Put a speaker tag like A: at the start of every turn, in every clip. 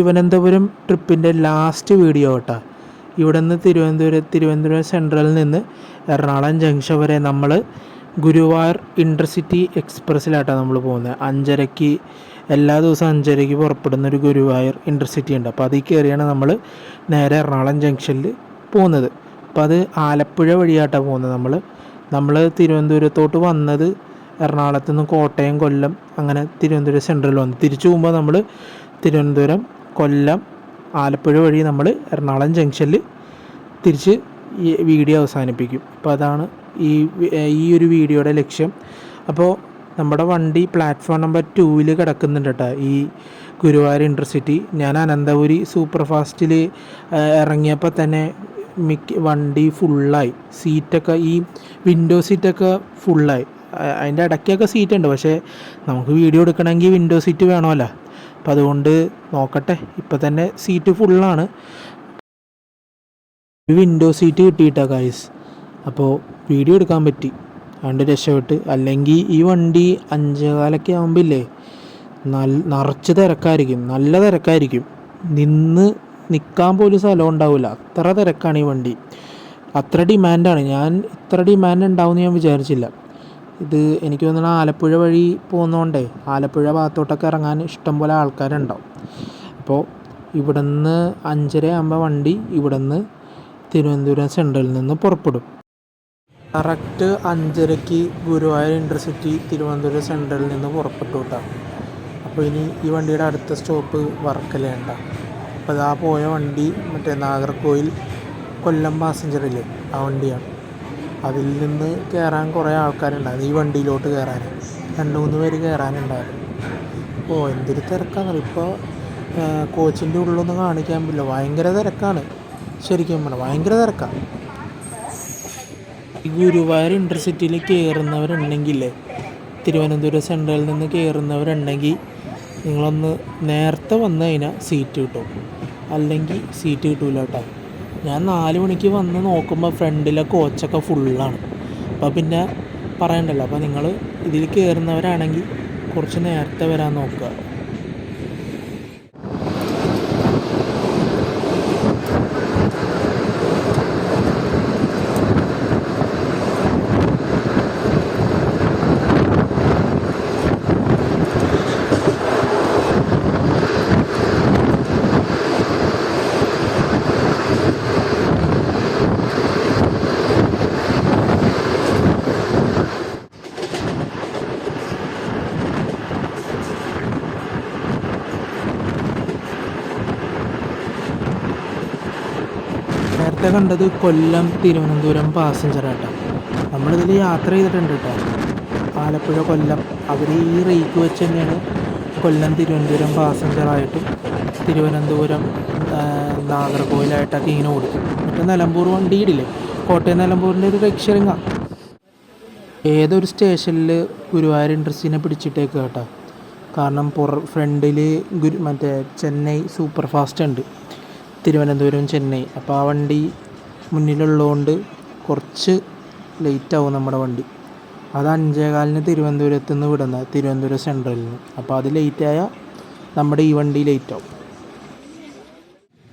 A: Thiruvananthapuram ട്രിപ്പിന്റെ last video കേട്ടോ ഇവിടെ നിന്ന് തിരുവനന്തപുരം തിരുവനന്തപുരം സെൻട്രലിൽ നിന്ന് എറണാകുളം ജംഗ്ഷൻ വരെ നമ്മൾ ഗുരുവായൂർ ഇന്റർസിറ്റി എക്സ്പ്രസ്സിലാട്ടോ നമ്മൾ പോകുന്നത് അഞ്ചരയ്ക്ക് എല്ലാ ദിവസവും അഞ്ചരയ്ക്ക് പുറപ്പെടുന്ന ഒരു ഗുരുവായൂർ ഇന്റർസിറ്റി ഉണ്ട്. അപ്പോൾ അതിൽ കയറിയാണ് നമ്മൾ നേരെ എറണാകുളം ജംഗ്ഷനിൽ പോകുന്നത്. അപ്പോൾ അത് ആലപ്പുഴ വഴിയായിട്ടാണ് പോകുന്നത് നമ്മൾ നമ്മൾ തിരുവനന്തപുരത്തോട്ട് വന്നത് എറണാകുളത്ത് നിന്ന് കോട്ടയം കൊല്ലം അങ്ങനെ തിരുവനന്തപുരം സെൻട്രൽ വന്നു. തിരിച്ചു പോകുമ്പോൾ നമ്മൾ തിരുവനന്തപുരം കൊല്ലം ആലപ്പുഴ വഴി നമ്മൾ എറണാകുളം ജംഗ്ഷനിൽ തിരിച്ച് ഈ വീഡിയോ അവസാനിപ്പിക്കും. അപ്പോൾ അതാണ് ഈ ഈ ഒരു വീഡിയോയുടെ ലക്ഷ്യം. അപ്പോൾ നമ്മുടെ വണ്ടി പ്ലാറ്റ്ഫോം നമ്പർ ടൂവിൽ കിടക്കുന്നുണ്ട് കേട്ടോ. ഈ ഗുരുവായൂർ ഇന്റർസിറ്റി ഞാൻ അനന്തപുരി സൂപ്പർ ഫാസ്റ്റിൽ ഇറങ്ങിയപ്പോൾ തന്നെ മിക്ക വണ്ടി ഫുള്ളായി സീറ്റൊക്കെ ഈ വിൻഡോ സീറ്റൊക്കെ ഫുള്ളായി അതിന്റെ ഇടയ്ക്കൊക്കെ സീറ്റ് ഉണ്ട്. പക്ഷേ നമുക്ക് വീഡിയോ എടുക്കണമെങ്കിൽ വിൻഡോ സീറ്റ് വേണമല്ലോ. അപ്പോൾ അതുകൊണ്ട് നോക്കട്ടെ ഇപ്പം തന്നെ സീറ്റ് ഫുള്ളാണ് വിൻഡോ സീറ്റ് കിട്ടിയിട്ടാ കായ്സ് അപ്പോൾ വീഡിയോ എടുക്കാൻ പറ്റി. അതുകൊണ്ട് രക്ഷപ്പെട്ട്. അല്ലെങ്കിൽ ഈ വണ്ടി അഞ്ചേകാലൊക്കെ ആകുമ്പോൾ ഇല്ലേ നല്ല നിറച്ച് തിരക്കായിരിക്കും. നല്ല തിരക്കായിരിക്കും. നിന്ന് നിൽക്കാൻ പോലും സ്ഥലം ഉണ്ടാവില്ല അത്ര തിരക്കാണ് ഈ വണ്ടി. അത്ര ഡിമാൻഡാണ് ഞാൻ ഇത്ര ഡിമാൻഡ് ഉണ്ടാവും എന്ന് ഞാൻ വിചാരിച്ചില്ല. ഇത് എനിക്ക് തോന്നുന്നു ആലപ്പുഴ വഴി പോകുന്നതുകൊണ്ടേ ആലപ്പുഴ ഭാഗത്തോട്ടൊക്കെ ഇറങ്ങാൻ ഇഷ്ടംപോലെ ആൾക്കാരുണ്ടാവും. അപ്പോൾ ഇവിടുന്ന് അഞ്ചര ആകുമ്പോൾ വണ്ടി ഇവിടുന്ന് തിരുവനന്തപുരം സെൻട്രലിൽ നിന്ന് പുറപ്പെടും. കറക്റ്റ് അഞ്ചരയ്ക്ക് ഗുരുവായൂർ ഇന്റർസിറ്റി തിരുവനന്തപുരം സെൻട്രലിൽ നിന്ന് പുറപ്പെട്ടു കേട്ടോ അപ്പോൾ ഇനി ഈ വണ്ടിയുടെ അടുത്ത സ്റ്റോപ്പ് വർക്കലേണ്ട അപ്പോൾ അതാ പോയ വണ്ടി മറ്റേ നാഗർകോയിൽ കൊല്ലം പാസഞ്ചറിൽ ആ വണ്ടിയാണ്. അതിൽ നിന്ന് കയറാൻ കുറേ ആൾക്കാരുണ്ടായിരുന്നു ഈ വണ്ടിയിലോട്ട് കയറാൻ രണ്ട് മൂന്ന് പേര് കയറാനുണ്ടായിരുന്നു ഓ എന്തൊരു തിരക്കാണ് ഇപ്പോൾ കോച്ചിന്റെ ഉള്ളൊന്നും കാണിക്കാൻ പറ്റില്ല. ഭയങ്കര തിരക്കാണ്. ശരിക്കും പറഞ്ഞാൽ ഭയങ്കര തിരക്കാണ് ഈ ഗുരുവായൂർ ഇന്റർസിറ്റിയിൽ കയറുന്നവരുണ്ടെങ്കിലേ തിരുവനന്തപുരം സെൻട്രലിൽ നിന്ന് കയറുന്നവരുണ്ടെങ്കിൽ നിങ്ങളൊന്ന് നേരത്തെ വന്നു കഴിഞ്ഞാൽ സീറ്റ് കിട്ടും. അല്ലെങ്കിൽ സീറ്റ് കിട്ടൂല കേട്ടോ ഞാൻ നാല് മണിക്ക് വന്ന് നോക്കുമ്പോൾ ഫ്രണ്ടിലെ കോച്ചൊക്കെ ഫുള്ളാണ് അപ്പോൾ പിന്നെ പറയണ്ടല്ലോ അപ്പോൾ നിങ്ങൾ ഇതിൽ കയറുന്നവരാണെങ്കിൽ കുറച്ച് നേരത്തെ വരാൻ നോക്കുക നേരത്തെ കണ്ടത് കൊല്ലം തിരുവനന്തപുരം പാസഞ്ചർ ആട്ടോ. നമ്മളിതിൽ യാത്ര ചെയ്തിട്ടുണ്ട് കേട്ടോ ആലപ്പുഴ കൊല്ലം. അവർ ഈ റേക്ക് വെച്ച് തന്നെയാണ് കൊല്ലം തിരുവനന്തപുരം പാസഞ്ചറായിട്ടും തിരുവനന്തപുരം നാഗർകോയിലായിട്ടൊക്കെ ഇങ്ങനെ ഓടിക്കും മറ്റേ നിലമ്പൂർ വണ്ടിയിടില്ലേ കോട്ടയം നിലമ്പൂരിന്റെ ഒരു ലക്ഷറിങ്ങാണ് ഏതൊരു സ്റ്റേഷനിൽ ഗുരുവായൂർ ഇൻട്രസ്റ്റിനെ പിടിച്ചിട്ടേക്ക് കേട്ടോ കാരണം പുറ ഫ്രണ്ടിൽ ഗുരു മറ്റേ ചെന്നൈ സൂപ്പർ ഫാസ്റ്റ് ഉണ്ട്. തിരുവനന്തപുരം ചെന്നൈ. അപ്പോൾ ആ വണ്ടി മുന്നിലുള്ളതുകൊണ്ട് കുറച്ച് ലേറ്റ് ആവും നമ്മുടെ വണ്ടി. അത് അഞ്ചേകാലിന് തിരുവനന്തപുരത്ത് നിന്ന് വിടുന്ന തിരുവനന്തപുരം സെൻട്രലിൽ നിന്ന് അപ്പോൾ അത് ലേറ്റ് ആയാൽ നമ്മുടെ ഈ വണ്ടി ലേറ്റ് ആവും.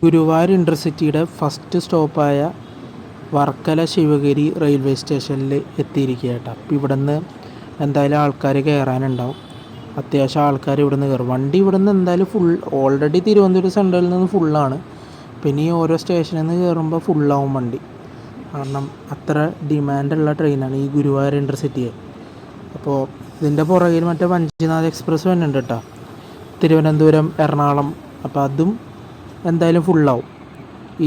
A: ഗുരുവായൂർ ഇന്റർസിറ്റിയുടെ ഫസ്റ്റ് സ്റ്റോപ്പായ വർക്കല ശിവഗിരി റെയിൽവേ സ്റ്റേഷനിൽ എത്തിയിരിക്കുക കേട്ടോ അപ്പോൾ ഇവിടെ നിന്ന് എന്തായാലും ആൾക്കാർ കയറാനുണ്ടാവും അത്യാവശ്യം ആൾക്കാർ ഇവിടുന്ന് കയറും വണ്ടി ഇവിടെ നിന്ന് എന്തായാലും ഫുൾ ഓൾറെഡി തിരുവനന്തപുരം സെൻട്രലിൽ നിന്ന് ഫുള്ളാണ് പിന്നെ ഈ ഓരോ സ്റ്റേഷനിൽ നിന്ന് കയറുമ്പോൾ ഫുള്ളാവും വണ്ടി. കാരണം അത്ര ഡിമാൻഡുള്ള ട്രെയിനാണ് ഈ ഗുരുവായൂർ ഇന്റർസിറ്റിയെ അപ്പോൾ ഇതിന്റെ പുറകിൽ മറ്റേ വഞ്ചിനാഥ് എക്സ്പ്രസ് വരുന്നുണ്ട് കേട്ടോ തിരുവനന്തപുരം എറണാകുളം. അപ്പോൾ അതും എന്തായാലും ഫുള്ളാവും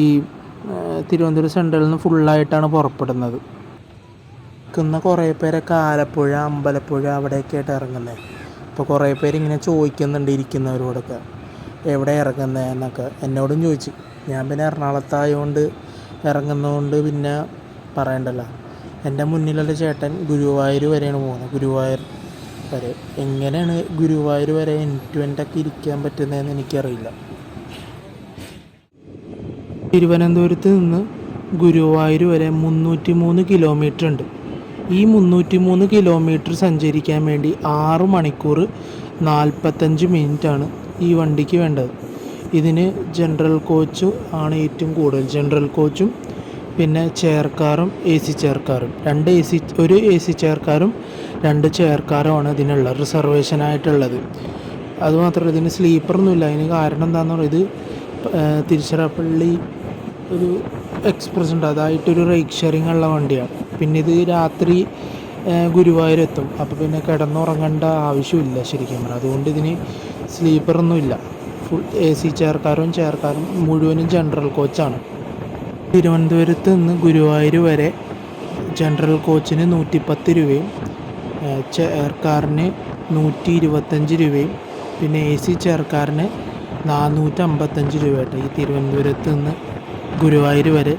A: ഈ തിരുവനന്തപുരം സെൻട്രലിൽ നിന്ന് ഫുള്ളായിട്ടാണ് പുറപ്പെടുന്നത്. നിൽക്കുന്ന കുറേ പേരൊക്കെ ആലപ്പുഴ അമ്പലപ്പുഴ അവിടെയൊക്കെ ആയിട്ട് ഇറങ്ങുന്നത് അപ്പോൾ കുറേ പേര് ഇങ്ങനെ ചോദിക്കുന്നുണ്ട് ഇരിക്കുന്നവരോടൊക്കെ. എവിടെ ഇറങ്ങുന്നത് എന്നൊക്കെ എന്നോടും ചോദിച്ചു. ഞാൻ പിന്നെ എറണാകുളത്തായതുകൊണ്ട് ഇറങ്ങുന്നതുകൊണ്ട് പിന്നെ പറയണ്ടല്ലോ. എന്റെ മുന്നിലുള്ള ചേട്ടൻ ഗുരുവായൂർ വരെയാണ് പോകുന്നത്. ഗുരുവായൂർ വരെ. എങ്ങനെയാണ് ഗുരുവായൂർ വരെ എൻ ഇരിക്കാൻ പറ്റുന്നതെന്ന് എനിക്കറിയില്ല. തിരുവനന്തപുരത്ത് നിന്ന് ഗുരുവായൂർ വരെ മുന്നൂറ്റി മൂന്ന് കിലോമീറ്റർ ഉണ്ട്. ഈ മുന്നൂറ്റി മൂന്ന് കിലോമീറ്റർ സഞ്ചരിക്കാൻ വേണ്ടി ആറ് മണിക്കൂർ നാൽപ്പത്തഞ്ച് മിനിറ്റാണ് ഈ വണ്ടിക്ക് വേണ്ടത്. ഇതിന് ജനറൽ കോച്ച് ആണ് ഏറ്റവും കൂടുതൽ. ജനറൽ കോച്ചും പിന്നെ ചെയർ കാറും എ സി ചെയർ കാറും രണ്ട് എ സി ഒരു എ സി ചെയർ കാറും രണ്ട് ചെയർ കാറുമാണ് ഇതിനുള്ള റിസർവേഷനായിട്ടുള്ളത് അതുമാത്രമല്ല ഇതിന് സ്ലീപ്പറൊന്നുമില്ല അതിന് കാരണം എന്താണെന്ന് പറയുന്നത് തിരുച്ചിറപ്പള്ളി ഒരു എക്സ്പ്രസ് ഉണ്ട്. അതായിട്ടൊരു റൈഡ് ഷെയറിംഗ് ഉള്ള വണ്ടിയാണ്. പിന്നെ ഇത് രാത്രി ഗുരുവായൂർ എത്തും. അപ്പോൾ പിന്നെ കിടന്നുറങ്ങേണ്ട ആവശ്യമില്ല ശരിക്കും അതുകൊണ്ട് ഇതിന് സ്ലീപ്പറൊന്നുമില്ല ഫുൾ എ സി ചെയർക്കാരും ചെയർക്കാരും മുഴുവനും ജനറൽ കോച്ചാണ് തിരുവനന്തപുരത്ത് നിന്ന് ഗുരുവായൂർ വരെ ജനറൽ കോച്ചിന് നൂറ്റിപ്പത്ത് രൂപയും ചെയർക്കാരന് നൂറ്റി ഇരുപത്തഞ്ച് രൂപയും പിന്നെ എ സി ചെയർക്കാരന് നാനൂറ്റമ്പത്തഞ്ച് രൂപയായിട്ട് ഈ തിരുവനന്തപുരത്ത് നിന്ന് ഗുരുവായൂർ വരെ.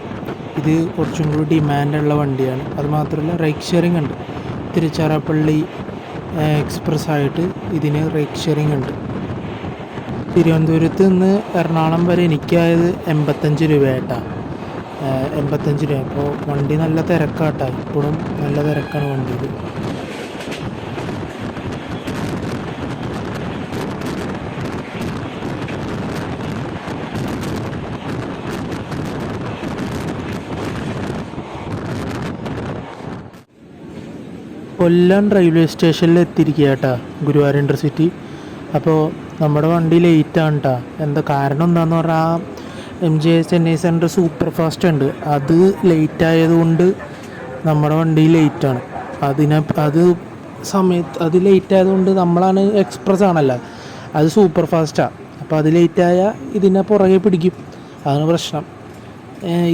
A: ഇത് കുറച്ചും കൂടി ഡിമാൻഡുള്ള വണ്ടിയാണ്. അതുമാത്രമല്ല റൈക്ക് ഷെയറിംഗ് ഉണ്ട്. തിരുച്ചിറപ്പള്ളി എക്സ്പ്രസ് ആയിട്ട് ഇതിന് റൈക്ക് ഷെയറിംഗ് ഉണ്ട്. തിരുവനന്തപുരത്ത് നിന്ന് എറണാകുളം വരെ എനിക്കായത് എൺപത്തഞ്ച് രൂപയായിട്ടാണ് എൺപത്തഞ്ച് രൂപ. അപ്പോൾ വണ്ടി നല്ല തിരക്കാട്ടാ. ഇപ്പോഴും നല്ല തിരക്കാണ് വണ്ടിയിൽ കൊല്ലം റെയിൽവേ സ്റ്റേഷനിൽ എത്തിയിരിക്കുക കേട്ടാ ഗുരുവായൂർ ഇന്റർസിറ്റി അപ്പോൾ നമ്മുടെ വണ്ടി ലേറ്റാണ് കേട്ടോ എന്താ കാരണം എന്താണെന്ന് പറഞ്ഞാൽ M J Chennai centre super fast ഉണ്ട്. അത് ലേറ്റ് ആയതുകൊണ്ട് നമ്മുടെ വണ്ടി ലേറ്റാണ് അതിനെ അത് സമയത്ത് അത് ലേറ്റ് ആയതുകൊണ്ട് നമ്മളാണ് എക്സ്പ്രസ് ആണല്ലോ. അത് സൂപ്പർ ഫാസ്റ്റാണ് അപ്പോൾ അത് ലേറ്റായ ഇതിനെ പുറകെ പിടിക്കും. അതാണ് പ്രശ്നം.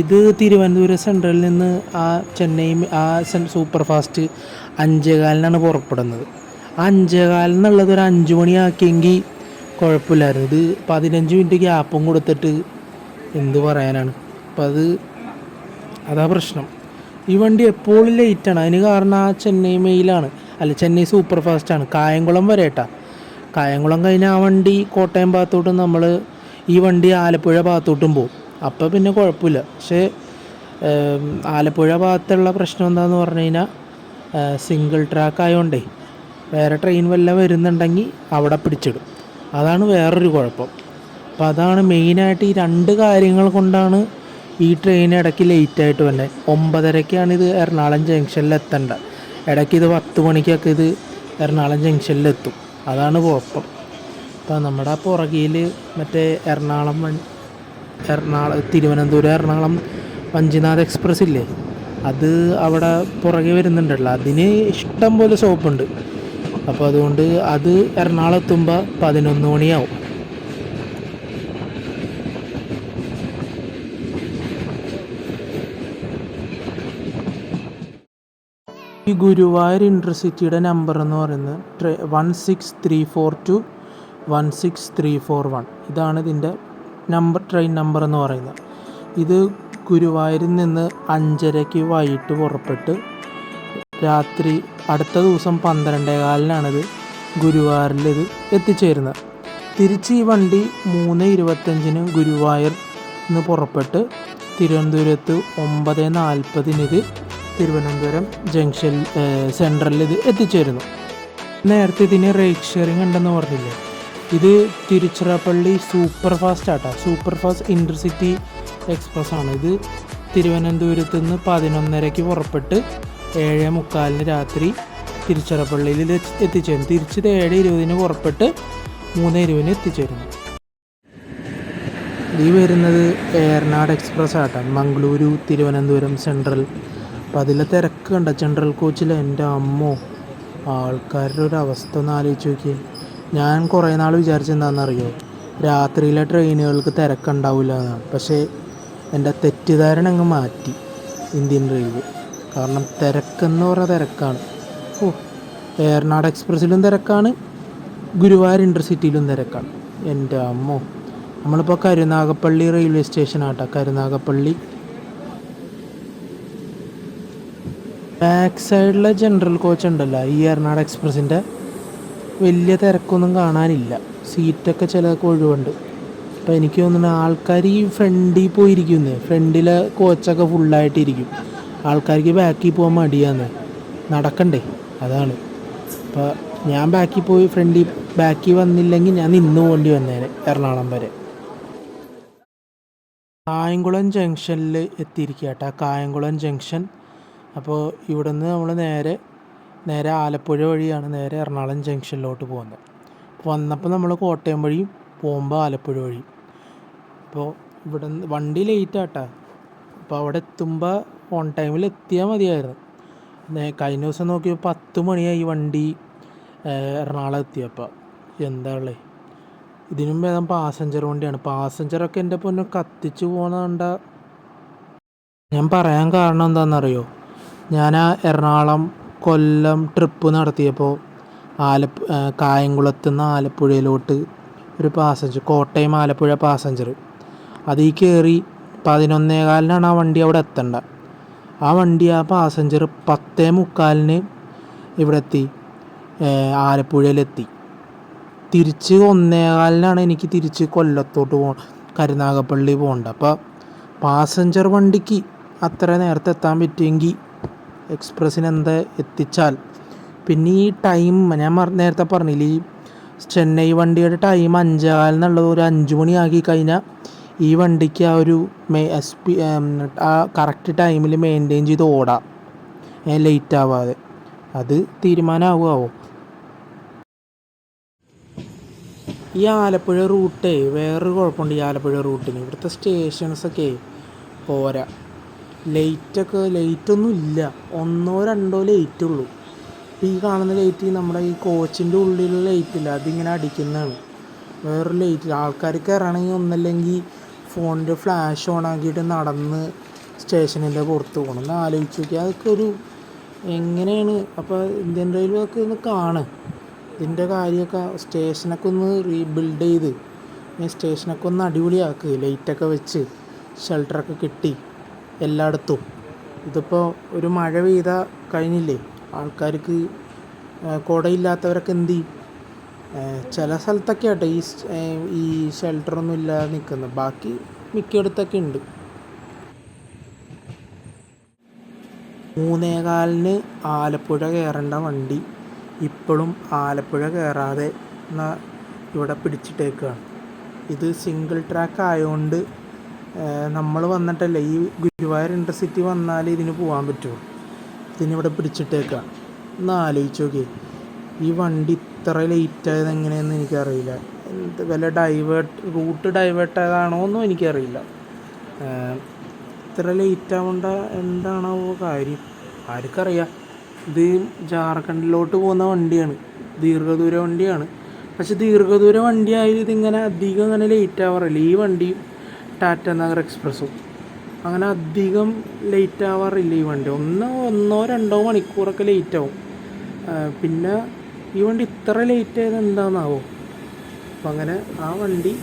A: ഇത് തിരുവനന്തപുരം സെൻട്രലിൽ നിന്ന് ആ ചെന്നൈ ആ സൂപ്പർ ഫാസ്റ്റ് അഞ്ചേകാലിനാണ് പുറപ്പെടുന്നത്. ആ അഞ്ചേകാലിൽ ഒരു അഞ്ച് മണിയാക്കിയെങ്കിൽ കുഴപ്പമില്ലായിരുന്നു. ഇത് പതിനഞ്ച് മിനിറ്റ് ഗ്യാപ്പും കൊടുത്തിട്ട് എന്ത് പറയാനാണ്. അപ്പം അത് അതാ പ്രശ്നം. ഈ വണ്ടി എപ്പോഴും ലേറ്റാണ് അതിന് കാരണം ആ ചെന്നൈ മെയിലാണ് അല്ല ചെന്നൈ സൂപ്പർ ഫാസ്റ്റാണ് കായംകുളം വരെ കേട്ടാ കായംകുളം കഴിഞ്ഞ് ആ വണ്ടി കോട്ടയം ഭാഗത്തോട്ടും നമ്മൾ ഈ വണ്ടി ആലപ്പുഴ ഭാഗത്തോട്ടും പോകും അപ്പോൾ പിന്നെ കുഴപ്പമില്ല. പക്ഷേ ആലപ്പുഴ ഭാഗത്തുള്ള പ്രശ്നം എന്താണെന്ന് പറഞ്ഞു കഴിഞ്ഞാൽ സിംഗിൾ ട്രാക്ക് ആയതുകൊണ്ടേ വേറെ ട്രെയിൻ വല്ല വരുന്നുണ്ടെങ്കിൽ അവിടെ പിടിച്ചിടും. അതാണ് വേറൊരു കുഴപ്പം. അപ്പം അതാണ് മെയിനായിട്ട് ഈ രണ്ട് കാര്യങ്ങൾ കൊണ്ടാണ് ഈ ട്രെയിൻ ഇടയ്ക്ക് ലേറ്റായിട്ട് വന്നത് ഒമ്പതരയ്ക്കാണ് ഇത് എറണാകുളം ജംഗ്ഷനിൽ എത്തേണ്ടത് ഇടയ്ക്ക് ഇത് പത്ത് മണിക്കൊക്കെ ഇത് എറണാകുളം ജംഗ്ഷനിൽ എത്തും. അതാണ് കുഴപ്പം. അപ്പം നമ്മുടെ പുറകിൽ മറ്റേ എറണാകുളം വൺ എറണാകുളം തിരുവനന്തപുരം എറണാകുളം വഞ്ചിനാഥ് എക്സ്പ്രസ് ഇല്ലേ? അത് അവിടെ പുറകെ വരുന്നുണ്ടല്ലോ. അതിന് ഇഷ്ടം പോലെ സ്റ്റോപ്പുണ്ട് അപ്പോൾ അതുകൊണ്ട് അത് എറണാകുളം എത്തുമ്പോൾ പതിനൊന്ന് മണിയാവും. ഈ ഗുരുവായൂർ ഇന്റർസിറ്റിയുടെ നമ്പർ എന്ന് പറയുന്നത് one six three four two one six three four one. ഇതാണ് ഇതിന്റെ നമ്പർ ട്രെയിൻ നമ്പർ എന്ന് പറയുന്നത്. ഇത് ഗുരുവായൂരിൽ നിന്ന് അഞ്ചരയ്ക്ക് വൈകിട്ട് പുറപ്പെട്ട് രാത്രി അടുത്ത ദിവസം പന്ത്രണ്ടേകാലിനാണിത് ഗുരുവായൂരിൽ ഇത് എത്തിച്ചേരുന്നത്. തിരിച്ച് ഈ വണ്ടി മൂന്ന് ഇരുപത്തഞ്ചിന് ഗുരുവായൂർ നിന്ന് പുറപ്പെട്ട് തിരുവനന്തപുരത്ത് ഒമ്പത് നാൽപ്പതിന് ഇത് തിരുവനന്തപുരം ജംഗ്ഷൻ സെൻട്രലിൽ ഇത് എത്തിച്ചേരുന്നു. നേരത്തെ ഇതിന് റേറ്റ് ഷെയറിംഗ് ഉണ്ടെന്ന് പറഞ്ഞില്ലേ? ഇത് തിരുച്ചിറപ്പള്ളി സൂപ്പർ ഫാസ്റ്റ് ആട്ടാ. സൂപ്പർ ഫാസ്റ്റ് ഇന്റർസിറ്റി എക്സ്പ്രസ് ആണ് ഇത് തിരുവനന്തപുരത്ത് നിന്ന് പതിനൊന്നരയ്ക്ക് പുറപ്പെട്ട് ഏഴ് മുക്കാലിന് രാത്രി തിരുച്ചിറപ്പള്ളിയിൽ എത്തിച്ചേരുന്നു. തിരിച്ചത് ഏഴ് ഇരുപതിന് പുറപ്പെട്ട് മൂന്ന് ഇരുപതിന് എത്തിച്ചേരുന്നു. ഈ വരുന്നത് ഏറനാട് എക്സ്പ്രസ് ആട്ടാണ് മംഗളൂരു തിരുവനന്തപുരം സെൻട്രൽ. അപ്പം അതിലെ തിരക്ക് കണ്ട ജനറൽ കോച്ചിൽ എന്റെ അമ്മോ ആൾക്കാരുടെ ഒരു അവസ്ഥ ഒന്ന് ആലോചിച്ച് നോക്കി ഞാൻ കുറേ നാൾ വിചാരിച്ചെന്താണെന്നറിയോ രാത്രിയിലെ ട്രെയിനുകൾക്ക് തിരക്കുണ്ടാവില്ല എന്നാണ്. പക്ഷേ എന്റെ തെറ്റിദ്ധാരണ അങ്ങ് മാറ്റി. Indian railway. കാരണം തിരക്കെന്ന് പറഞ്ഞ തിരക്കാണ്. ഓ ഏറനാട് എക്സ്പ്രസ്സിലും തിരക്കാണ്. ഗുരുവായൂർ ഇന്റർസിറ്റിയിലും തിരക്കാണ്. എന്റെ അമ്മോ. നമ്മളിപ്പോൾ കരുനാഗപ്പള്ളി റെയിൽവേ സ്റ്റേഷനാട്ടോ. കരുനാഗപ്പള്ളി. ബാക്ക് സൈഡിലെ ജനറൽ കോച്ച് ഉണ്ടല്ലോ ഈ എറണാട് എക്സ്പ്രസിന്റെ വലിയ തിരക്കൊന്നും കാണാനില്ല. സീറ്റൊക്കെ ചിലതൊക്കെ ഒഴിവുണ്ട്. അപ്പോൾ എനിക്ക് തോന്നുന്നു ആൾക്കാർ ഈ ഫ്രണ്ടിൽ പോയിരിക്കുന്നേ. ഫ്രണ്ടിലെ കോച്ചൊക്കെ ഫുള്ളായിട്ട് ഇരിക്കും ആൾക്കാർക്ക് ബാക്കിൽ പോകാൻ മടിയാന്ന് നടക്കണ്ടേ അതാണ്. അപ്പോൾ ഞാൻ ബാക്കിൽ പോയി ഫ്രണ്ടിൽ ബാക്കിൽ വന്നില്ലെങ്കിൽ ഞാൻ നിന്ന് പോകേണ്ടി വന്നേനെ എറണാകുളം വരെ. കായംകുളം ജംഗ്ഷനിൽ എത്തിയിരിക്കുക കേട്ടോ കായംകുളം ജംഗ്ഷൻ അപ്പോൾ ഇവിടെ നിന്ന് നമ്മൾ നേരെ നേരെ ആലപ്പുഴ വഴിയാണ് നേരെ എറണാകുളം ജംഗ്ഷനിലോട്ട് പോകുന്നത്. വന്നപ്പോൾ നമ്മൾ കോട്ടയം വഴിയും പോകുമ്പോൾ ആലപ്പുഴ വഴിയും. അപ്പോൾ ഇവിടെ വണ്ടി ലേറ്റ് ആട്ടാ. അപ്പോൾ അവിടെ എത്തുമ്പോൾ ഓൺ ടൈമിൽ എത്തിയാൽ മതിയായിരുന്നു. കഴിഞ്ഞ ദിവസം നോക്കിയപ്പോൾ പത്ത് മണിയായി വണ്ടി എറണാകുളം എത്തിയപ്പോൾ എന്താ ഉള്ളത് ഇതിനും ഭേദം പാസഞ്ചർ വണ്ടിയാണ്. പാസഞ്ചറൊക്കെ എന്റെ പൊന്നെ കത്തിച്ച് പോകുന്ന കണ്ട. ഞാൻ പറയാൻ കാരണം എന്താണെന്നറിയോ ഞാൻ ആ എറണാകുളം കൊല്ലം ട്രിപ്പ് നടത്തിയപ്പോൾ ആലപ്പു കായംകുളത്ത് നിന്ന് ആലപ്പുഴയിലോട്ട് ഒരു പാസഞ്ചർ കോട്ടയം ആലപ്പുഴ പാസഞ്ചർ അതിൽ കയറി പതിനൊന്നേകാലിനാണ് ആ വണ്ടി അവിടെ എത്തേണ്ട. ആ വണ്ടി ആ പാസഞ്ചർ പത്തേ മുക്കാലിന് ഇവിടെ എത്തി ആലപ്പുഴയിലെത്തി. തിരിച്ച് ഒന്നേകാലിനാണ് എനിക്ക് തിരിച്ച് കൊല്ലത്തോട്ട് പോ കരുനാഗപ്പള്ളി പോകേണ്ടത്. അപ്പോൾ പാസഞ്ചർ വണ്ടിക്ക് അത്ര നേരത്തെ എത്താൻ പറ്റുമെങ്കിൽ എക്സ്പ്രസ്സിന് എന്താ എത്തിച്ചാൽ. പിന്നെ ഈ ടൈം ഞാൻ നേരത്തെ പറഞ്ഞില്ല ഈ ചെന്നൈ വണ്ടിയുടെ ടൈം അഞ്ചേകാലെന്നുള്ളത് ഒരു അഞ്ച് മണിയാക്കി കഴിഞ്ഞാൽ ഈ വണ്ടിക്ക് ആ ഒരു ആ കറക്റ്റ് ടൈമിൽ മെയിന്റെയിൻ ചെയ്ത് ഓടാം. ലേറ്റ് ആവാതെ. അത് തീരുമാനമാവുമോ ഈ ആലപ്പുഴ റൂട്ടേ വേറൊരു കുഴപ്പമുണ്ട് ഈ ആലപ്പുഴ റൂട്ടിന്. ഇവിടുത്തെ സ്റ്റേഷൻസൊക്കെ പോരാ. ലൈറ്റൊക്കെ ലൈറ്റൊന്നും ഇല്ല. ഒന്നോ രണ്ടോ ലൈറ്റ് ഉള്ളൂ. ഈ കാണുന്ന ലൈറ്റ് നമ്മുടെ ഈ കോച്ചിന്റെ ഉള്ളിലുള്ള ലൈറ്റില്ല അതിങ്ങനെ അടിക്കുന്നതാണ്. വേറൊരു ലൈറ്റ് ആൾക്കാർ കയറണമെങ്കിൽ ഒന്നല്ലെങ്കിൽ ഫോണിന്റെ ഫ്ലാഷ് ഓൺ ആക്കിയിട്ട് നടന്ന് സ്റ്റേഷനിന്റെ പുറത്ത് പോകണം. ഒന്ന് ആലോചിച്ച് നോക്കി അതൊക്കെ ഒരു എങ്ങനെയാണ്? അപ്പോൾ ഇന്ത്യൻ റെയിൽവേ ഒക്കെ ഒന്ന് കാണ്. ഇതിന്റെ കാര്യമൊക്കെ സ്റ്റേഷനൊക്കെ ഒന്ന് റീബിൽഡ് ചെയ്ത് സ്റ്റേഷനൊക്കെ ഒന്ന് അടിപൊളിയാക്കുക ലൈറ്റൊക്കെ വെച്ച് ഷെൽട്ടറൊക്കെ കിട്ടി എല്ലായിടത്തും. ഇതിപ്പോൾ ഒരു മഴ പെയ്താൽ കഴിഞ്ഞില്ലേ? ആൾക്കാർക്ക് കുടയില്ലാത്തവരൊക്കെ എന്ത് ചെയ്യും? ചില സ്ഥലത്തൊക്കെ ആട്ടെ. ഈ ഈ ഷെൽട്ടറൊന്നും ഇല്ലാതെ നിൽക്കുന്നത് ബാക്കി മിക്കയിടത്തൊക്കെ ഉണ്ട്. മൂന്നേകാലിന് ആലപ്പുഴ കയറേണ്ട വണ്ടി ഇപ്പോഴും ആലപ്പുഴ കയറാതെ ഇവിടെ പിടിച്ചിട്ടേക്കാണ്. ഇത് സിംഗിൾ ട്രാക്ക് ആയതുകൊണ്ട് നമ്മൾ വന്നിട്ടല്ലേ ഈ ഗുരുവായൂർ ഇന്റർസിറ്റി വന്നാൽ ഇതിന് പോകാൻ പറ്റുമോ ഇതിനിവിടെ പിടിച്ചിട്ടേക്കാണ്. ഒന്ന് ആലോചിച്ച് ഈ വണ്ടി ഇത്ര ലേറ്റ് ആയത് എങ്ങനെയെന്ന് എനിക്കറിയില്ല. എന്ത് വല്ല ഡൈവേർട്ട് റൂട്ട് ഡൈവേർട്ട് ആയതാണോ എന്നും എനിക്കറിയില്ല. ഇത്ര ലേറ്റ് ആവേണ്ട എന്താണാവോ കാര്യം. ആർക്കറിയാം. ഇത് ജാർഖണ്ഡിലോട്ട് പോകുന്ന വണ്ടിയാണ്. ദീർഘദൂര വണ്ടിയാണ്. പക്ഷെ ദീർഘദൂര വണ്ടിയായാലും ഇതിങ്ങനെ അധികം അങ്ങനെ ലേറ്റ് ആവാറില്ല. ഈ വണ്ടിയും ടാറ്റ നഗർ എക്സ്പ്രസ്സും അങ്ങനെ അധികം ലേറ്റ് ആവാറില്ല ഈ വണ്ടി. ഒന്നോ ഒന്നോ രണ്ടോ മണിക്കൂറൊക്കെ ലേറ്റ് ആവും. പിന്നെ ഈ വണ്ടി ഇത്ര ലേറ്റ് ആയത് എന്താണെന്നാവോ അപ്പം അങ്ങനെ ആ വണ്ടി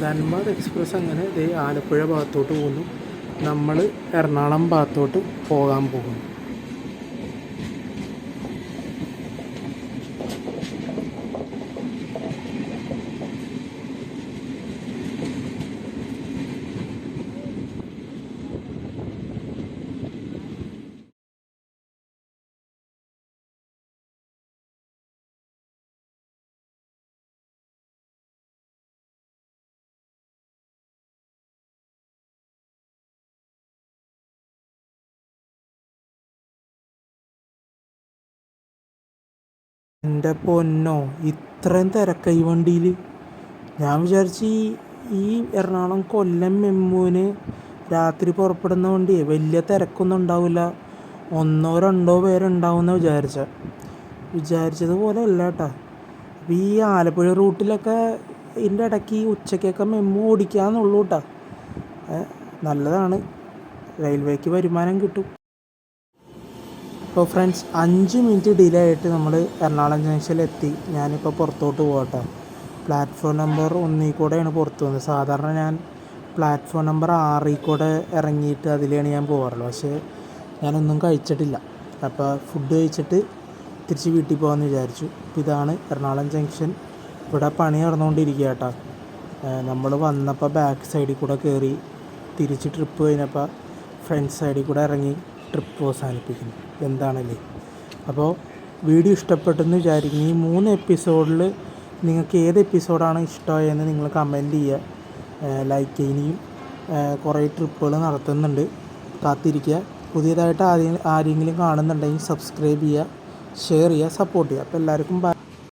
A: ധൻബാദ് എക്സ്പ്രസ് അങ്ങനെ ഇതേ ആലപ്പുഴ ഭാഗത്തോട്ട് പോകുന്നു. നമ്മൾ എറണാകുളം ഭാഗത്തോട്ട് പോകാൻ പോകുന്നു. എന്റെ പൊന്നോ ഇത്രയും തിരക്കാ ഈ വണ്ടിയിൽ ഞാൻ വിചാരിച്ച് ഈ ഈ എറണാകുളം കൊല്ലം മെമ്മുവിന് രാത്രി പുറപ്പെടുന്ന വണ്ടി വലിയ തിരക്കൊന്നും ഉണ്ടാവില്ല. ഒന്നോ രണ്ടോ പേരുണ്ടാവുമെന്ന് വിചാരിച്ച. വിചാരിച്ചതുപോലെ അല്ല കേട്ടാ. അപ്പം ഈ ആലപ്പുഴ റൂട്ടിലൊക്കെ ഇതിന്റെ ഇടയ്ക്ക് ഈ ഉച്ചയ്ക്കൊക്കെ മെമ്മു ഓടിക്കാന്നുള്ളൂ കേട്ടാ. നല്ലതാണ്. റെയിൽവേക്ക് വരുമാനം കിട്ടും. അപ്പോൾ ഫ്രണ്ട്സ് അഞ്ച് മിനിറ്റ് ഡിലേ ആയിട്ട് നമ്മൾ എറണാകുളം ജംഗ്ഷനിലെത്തി ഞാനിപ്പോൾ പുറത്തോട്ട് പോകട്ടെ പ്ലാറ്റ്ഫോം നമ്പർ ഒന്നിൽ കൂടെയാണ് പുറത്ത് വന്നത്. സാധാരണ ഞാൻ പ്ലാറ്റ്ഫോം നമ്പർ ആറിൽ കൂടെ ഇറങ്ങിയിട്ട് അതിലാണ് ഞാൻ പോകാറുള്ളത് പക്ഷേ ഞാനൊന്നും കഴിച്ചിട്ടില്ല. അപ്പോൾ ഫുഡ് കഴിച്ചിട്ട് തിരിച്ച് വീട്ടിൽ പോകാമെന്ന് വിചാരിച്ചു. അപ്പോൾ ഇതാണ് എറണാകുളം ജംഗ്ഷൻ ഇവിടെ പണി നടന്നുകൊണ്ടിരിക്കുക കേട്ടോ നമ്മൾ വന്നപ്പോൾ ബാക്ക് സൈഡിൽ കൂടെ കയറി തിരിച്ച് ട്രിപ്പ് കഴിഞ്ഞപ്പോൾ ഫ്രണ്ട് സൈഡിൽ കൂടെ ഇറങ്ങി. ട്രിപ്പ് അവസാനിപ്പിക്കുന്നു. എന്താണല്ലേ? അപ്പോൾ വീഡിയോ ഇഷ്ടപ്പെട്ടെന്ന് വിചാരിക്കുന്നു. ഈ മൂന്ന് എപ്പിസോഡിൽ നിങ്ങൾക്ക് ഏത് എപ്പിസോഡാണ് ഇഷ്ടമായതെന്ന് നിങ്ങൾ കമന്റ് ചെയ്യുക. ലൈക്ക് ഇനിയും കുറേ ട്രിപ്പുകൾ നടത്തുന്നുണ്ട്. കാത്തിരിക്കുക. പുതിയതായിട്ട് ആരെങ്കിലും കാണുന്നുണ്ടെങ്കിൽ സബ്സ്ക്രൈബ് ചെയ്യുക ഷെയർ ചെയ്യുക സപ്പോർട്ട് ചെയ്യുക. അപ്പോൾ എല്ലാവർക്കും